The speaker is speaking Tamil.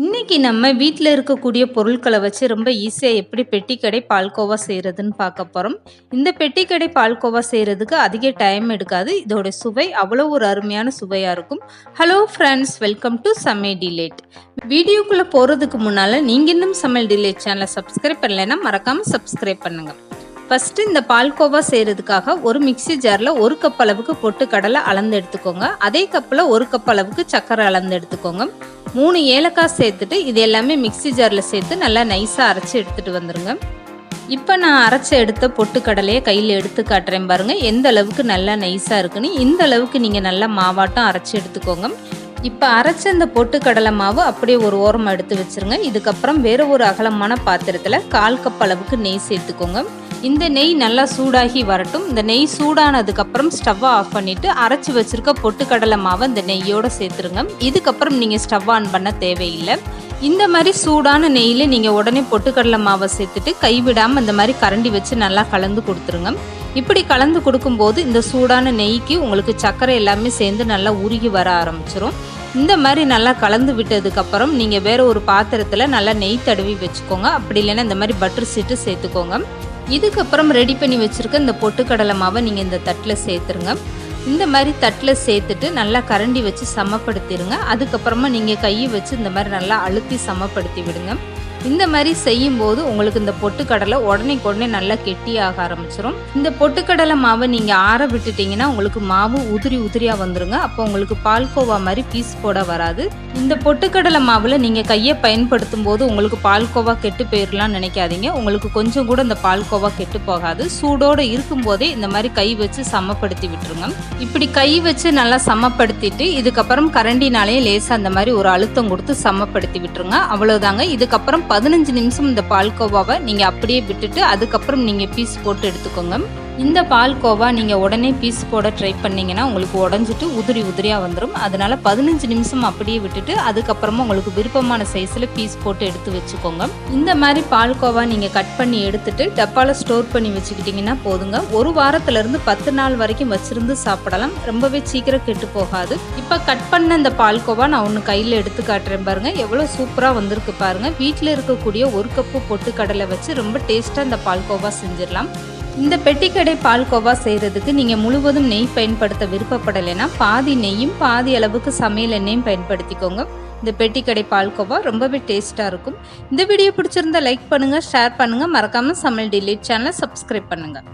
இன்றைக்கி நம்ம வீட்டில் இருக்கக்கூடிய பொருட்களை வச்சு ரொம்ப ஈஸியாக எப்படி பெட்டிக்கடை பால்கோவா செய்கிறதுன்னு பார்க்க போகிறோம் இந்த பெட்டிக்கடை பால்கோவா செய்கிறதுக்கு அதிக டைம் எடுக்காது. இதோட சுவை அவ்வளோ ஒரு அருமையான சுவையாக இருக்கும். ஹலோ ஃப்ரெண்ட்ஸ் வெல்கம் டு சமையல் டிலேட் வீடியோக்குள்ளே போகிறதுக்கு முன்னால் நீங்கள் இன்னும் சமையல் டிலேட் சேனலை சப்ஸ்கிரைப் பண்ணலைன்னா மறக்காமல் சப்ஸ்கிரைப் பண்ணுங்கள் ஃபஸ்ட்டு இந்த பால்கோவா செய்கிறதுக்காக ஒரு மிக்ஸி ஜாரில் ஒரு கப் அளவுக்கு பொட்டு கடலை அளந்து எடுத்துக்கோங்க. அதே கப்பில் ஒரு கப் அளவுக்கு சக்கரை அளந்து எடுத்துக்கோங்க. மூணு ஏலக்காய் சேர்த்துட்டு இது எல்லாமே மிக்ஸி ஜாரில் சேர்த்து நல்லா நைஸாக அரைச்சி எடுத்துகிட்டு வந்துடுங்க இப்போ நான் அரைச்சி எடுத்த பொட்டு கடலையை கையில் எடுத்து காட்டுறேன் பாருங்கள் எந்த அளவுக்கு நல்லா நைஸாக இருக்குன்னு இந்த அளவுக்கு நீங்கள் நல்லா மாவாட்டம் அரைச்சி எடுத்துக்கோங்க. இப்போ அரைச்ச இந்த பொட்டு கடலை மாவு அப்படியே ஒரு ஓரமாக எடுத்து வச்சுருங்க. இதுக்கப்புறம் வேறு ஒரு அகலமான பாத்திரத்தில் கால் கப் அளவுக்கு நெய் சேர்த்துக்கோங்க. இந்த நெய் நல்லா சூடாகி வரட்டும். இந்த நெய் சூடானதுக்கப்புறம் ஸ்டவ்வை ஆஃப் பண்ணிவிட்டு அரைச்சி வச்சுருக்க பொட்டுக்கடலை மாவை இந்த நெய்யோடு சேர்த்துருங்க. இதுக்கப்புறம் நீங்கள் ஸ்டவ் ஆன் பண்ண தேவையில்லை. இந்த மாதிரி சூடான நெய்யில் நீங்கள் உடனே பொட்டுக்கடலை மாவை சேர்த்துட்டு கைவிடாமல் இந்த மாதிரி கரண்டி வச்சு நல்லா கலந்து கொடுத்துருங்க. இப்படி கலந்து கொடுக்கும்போது இந்த சூடான நெய்க்கு உங்களுக்கு சர்க்கரை எல்லாமே சேர்ந்து நல்லா உருகி வர ஆரம்பிச்சிரும். இந்த மாதிரி நல்லா கலந்து விட்டதுக்கப்புறம் நீங்கள் வேறு ஒரு பாத்திரத்தில் நல்லா நெய் தடவி வச்சுக்கோங்க. அப்படி இல்லைன்னா இந்த மாதிரி பட்டர் சீட்டு சேர்த்துக்கோங்க. இதுக்கப்புறம் ரெடி பண்ணி வச்சுருக்க இந்த பொட்டுக்கடலை மாவை நீங்கள் இந்த தட்டில் சேர்த்துருங்க. இந்த மாதிரி தட்டில் சேர்த்துட்டு நல்லா கரண்டி வச்சு சமப்படுத்திடுங்க அதுக்கப்புறமா நீங்கள் கையை வச்சு இந்த மாதிரி நல்லா அழுத்தி சமப்படுத்தி விடுங்க. இந்த மாதிரி செய்யும்போது உங்களுக்கு இந்த பொட்டுக்கடலை உடனே உடனே நல்லா கெட்டியாக ஆரம்பிச்சிடும் இந்த பொட்டுக்கடலை மாவை நீங்கள் ஆற விட்டுட்டிங்கன்னா உங்களுக்கு மாவு உதிரி உதிரியாக வந்துருங்க. அப்போ உங்களுக்கு பால்கோவா மாதிரி பீஸ் போட வராது. இந்த பொட்டுக்கடலை மாவில் நீங்கள் கையை பயன்படுத்தும் போது உங்களுக்கு பால்கோவா கெட்டு போயிடலாம் நினைக்காதீங்க. உங்களுக்கு கொஞ்சம் கூட இந்த பால்கோவா கெட்டு போகாது. சூடோடு இருக்கும்போதே இந்த மாதிரி கை வச்சு சமப்படுத்தி விட்டுருங்க. இப்படி கை வச்சு நல்லா சமப்படுத்திட்டு இதுக்கப்புறம் கரண்டினாலே லேசாக அந்த மாதிரி ஒரு அழுத்தம் கொடுத்து சமப்படுத்தி விட்டுருங்க. அவ்வளோதாங்க இதுக்கப்புறம் பதினஞ்சு நிமிஷம் இந்த பால்கோவாவை நீங்கள் அப்படியே விட்டுட்டு அதுக்கப்புறம் நீங்கள் பீஸ் போட்டு எடுத்துக்கோங்க. இந்த பால்கோவா நீங்கள் உடனே பீஸ் போட ட்ரை பண்ணிங்கன்னா உங்களுக்கு உடஞ்சிட்டு உதிரி உதிரியாக வந்துடும் அதனால் பதினஞ்சு நிமிஷம் அப்படியே விட்டுட்டு அதுக்கப்புறமா உங்களுக்கு விருப்பமான சைஸில் பீஸ் போட்டு எடுத்து வச்சுக்கோங்க. இந்த மாதிரி பால்கோவா நீங்கள் கட் பண்ணி எடுத்துட்டு டப்பாவில் ஸ்டோர் பண்ணி வச்சுக்கிட்டிங்கன்னா போதுங்க. ஒரு வாரத்துலேருந்து பத்து நாள் வரைக்கும் வச்சுருந்து சாப்பிடலாம். ரொம்பவே சீக்கிரம் கெட்டு போகாது. இப்போ கட் பண்ண இந்த பால்கோவா நான் ஒன்று கையில் எடுத்து காட்டுறேன் பாருங்கள் எவ்வளோ சூப்பராக வந்திருக்கு பாருங்கள் வீட்டில் இருக்கக்கூடிய ஒரு கப்பு பொட்டு கடலை வச்சு ரொம்ப டேஸ்ட்டாக இந்த பால்கோவா செஞ்சிடலாம். இந்த பெட்டிக்கடை பால்கோவா செய்கிறதுக்கு நீங்கள் முழுவதும் நெய் பயன்படுத்த விருப்பப்படலைன்னா பாதி நெய்யும் பாதி அளவுக்கு சமையல் எண்ணெயும் பயன்படுத்திக்கோங்க. இந்த பெட்டிக்கடை பால்கோவா ரொம்பவே டேஸ்ட்டாக இருக்கும். இந்த வீடியோ பிடிச்சிருந்தா லைக் பண்ணுங்கள் ஷேர் பண்ணுங்கள் மறக்காமல் சமையல் டிலீட் சேனலை சப்ஸ்கிரைப் பண்ணுங்கள்